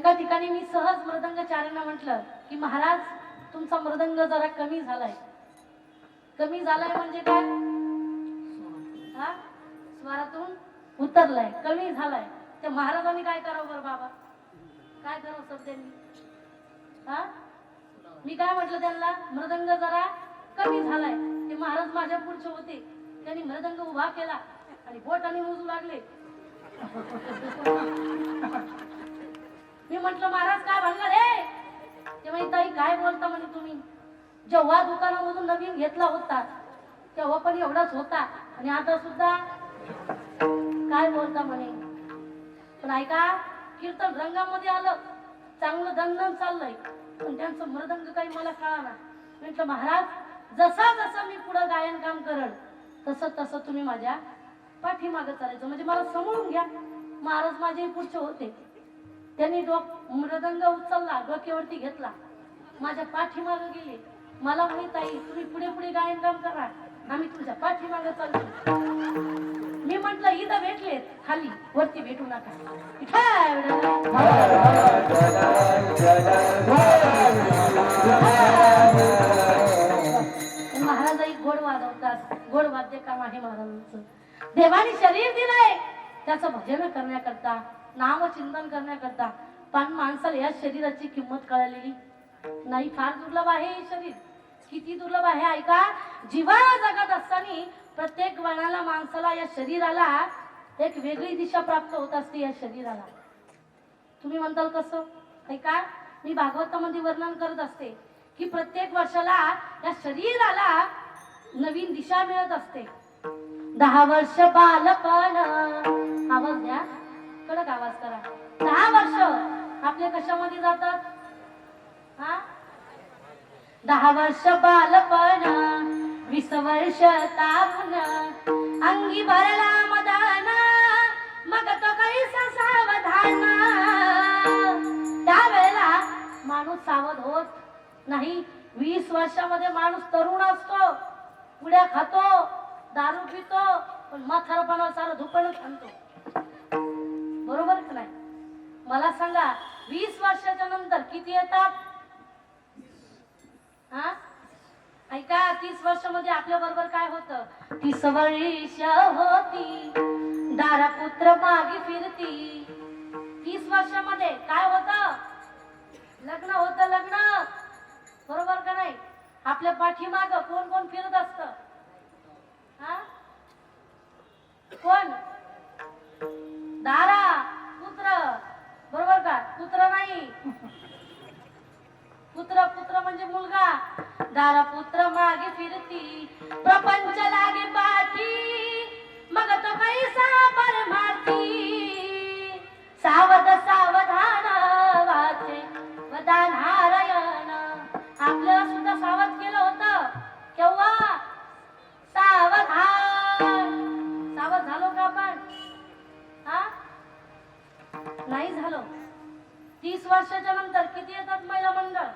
एका ठिकाणी मी सहज मृदंगचार्यांना म्हटलं की महाराज तुमचा मृदंग जरा कमी झालाय. कमी झालाय म्हणजे काय? हा? स्वरातून उतरलाय कमी झालाय. तर महाराजांनी काय करावं बरं बाबा? काय करावं सर त्यांनी हा? मी काय म्हटलं त्यांना? मृदंग जरा कमी झालाय. ते महाराज माझ्या पुढचे होते. त्यांनी मृदंग उभा केला आणि बोटाने मोजू लागले. मी म्हंटल महाराज काय म्हणणार हे? ते म्हणे ताई काय बोलता म्हणे तुम्ही? जेव्हा दुकानामधून नवीन घेतला होता तेव्हा पण एवढाच होता. आणि आता सुद्धा काय बोलता म्हणे? पण ऐका कीर्तन रंगामध्ये आलं चांगलं दंगन चाललंय. पण त्यांचं मृदंग काही मला कळाना. म्हटलं महाराज जसा जसा मी पुढं गायन काम करल तसं तसं तुम्ही माझ्या पाठीमागं चालायचं. म्हणजे मला समजून घ्या. महाराज माझे पुढचे होते. त्यांनी डोक मृदंग उचलला डोक्यावरती घेतला. माझ्या पाठीमागं गेले. मला माहीत आई तुम्ही पुढे पुढे गायन काम करा. आम्ही तुझ्या पाठीमागं चालतो मी म्हंटल इथं भेटले खाली. वरती भेटू नका. महाराज एक गोड वाजवतात. गोड वाद्य काम आहे महाराजांचं. देवाने शरीर दिलंय. त्याचं भजन करण्याकरता नाव चिंतन करण्याकरता. पण माणसाला या शरीराची किंमत कळलेली नाही. फार दुर्लभ आहे हे शरीर. किती दुर्लभ आहे ऐका. जीवाला जगत असताना प्रत्येक वणाला माणसाला या शरीराला एक वेगळी दिशा प्राप्त होत असते या शरीराला. तुम्ही म्हणताल कसं? ऐका. मी भागवतामध्ये वर्णन करत असते की प्रत्येक वर्षाला या शरीराला नवीन दिशा मिळत असते. दहा वर्ष बालपण आवाज करा. दहा वर्ष आपले कशामध्ये जातात? हा? दहा वर्ष बालपण वीस वर्ष तापण अंगी भरला मदान मग तो कैसा सावधान? त्यावेळेला माणूस सावध होत नाही. वीस वर्षामध्ये माणूस तरुण असतो पुढ्या खातो दारू पितो पण म्हातारपणा सारं धुपण खातो. मला सांगा वीस वर्षाच्या नंतर किती येतात? हा? ऐका तीस वर्षामध्ये आपल्या बरोबर काय होत? ती वर्ष होती दारा पुत्र मागे फिरती. तीस वर्षामध्ये काय होत? लग्न होत लग्न. बरोबर का नाही? आपल्या पाठीमाग कोण कोण फिरत असत? हा? कोण? पुत्र नाही. पुत्र पुत्र म्हणजे मुलगा. दारा पुत्र मागे फिरती. प्रपंच लागे पाठी. मग तो काही वर्षाच्या नंतर किती येतात महिला मंडळ?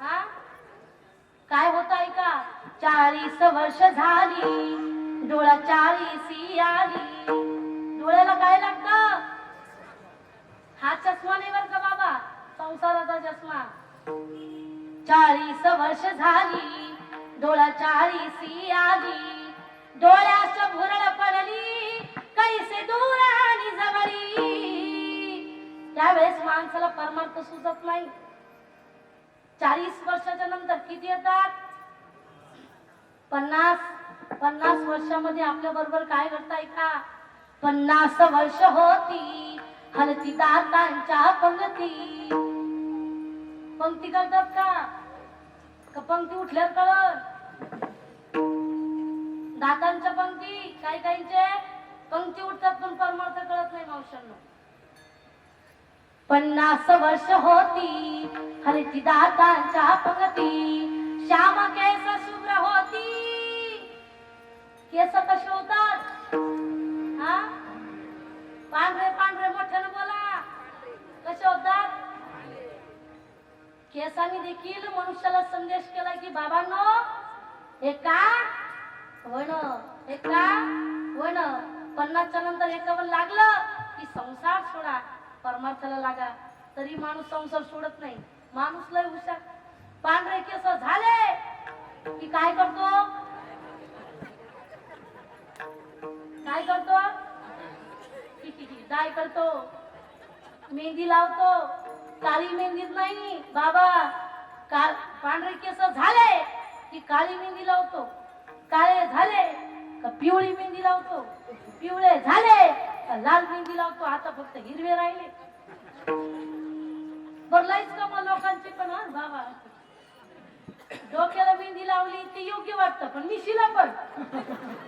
हा? काय होत आहे का? चाळीस वर्ष झाली डोळा चाळीस आली डोळ्याला काय लागत? हा चष्मा नाही बर का बाबा? संसाराचा चष्मा. चाळीस वर्ष झाली डोळा चाळीस आली डोळ्याच्या भुरळ त्यावेळेस माणसाला परमार्थ सुचत नाही. चाळीस वर्षाच्या नंतर किती येतात? पन्नास. पन्नास वर्षामध्ये आपल्या बरोबर काय घडताय का? पन्नास वर्ष होती. हलती दातांच्या पंगती. पंक्ती करतात का? का पंक्ती उठल्यावर कळत दातांच्या पंक्ती काही काहींचे पंक्ती उठतात पण परमार्थ कळत नाही मावशांना पन्नास वर्ष होती. हलती दातांच्या पंगती श्याम केस शुभ्र होती. केस कसे होतात पांढरे पांढरे मोठ्यानं बोला. कसे होतात? केसांनी देखील मनुष्याला संदेश केला की बाबांनो एका वण एका वण पन्नासच्या नंतर एकावन्न लागलं की संसार सोडा. परमार्थाला लागा. तरी माणूस संसार सोडत नाही. माणूस लय हुशार. पांढरे केस झाले. की काय करतो? काय करतो? काय करतो. मेहंदी लावतो. काळी मेहंदीत नाही. बाबा का पांढरे केस झाले की काळी मेहंदी लावतो. काळे झाले का पिवळी मेहंदी लावतो. पिवळे झाले. लाल मेहंदी लावतो आता फक्त हिरवे राहिले. बरलायच का मग लोकांचे पण हा बाबा. डोक्याला मेहंदी लावली ती योग्य वाटतं पण मिशीला पण.